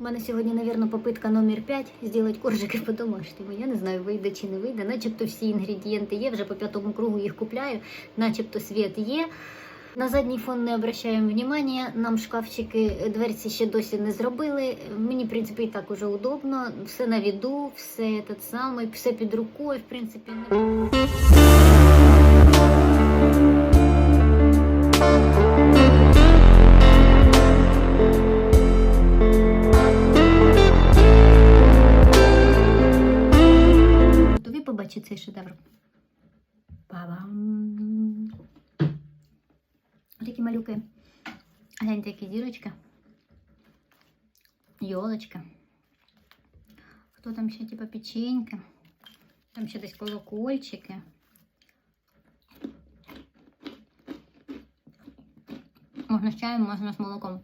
У мене сьогодні, мабуть, попитка номер 5 зробити коржики по-домашньому. Я не знаю, вийде чи не вийде. Начебто всі інгредієнти є, вже по п'ятому кругу їх купляю, начебто світ є. На задній фон не обращаємо внимання. Нам шкафчики дверці ще досі не зробили. Мені, в принципі, і так уже удобно. Все на віду, все те саме, все під рукою, в принципі. Готові побачити цей шедевр? Па-бам! Такі малюки. Гляньте, які зірочки. Йолочка. Хто там ще, типа, печеньки? Там ще десь колокольчики. Можна з чаєм, можна з молоком. М,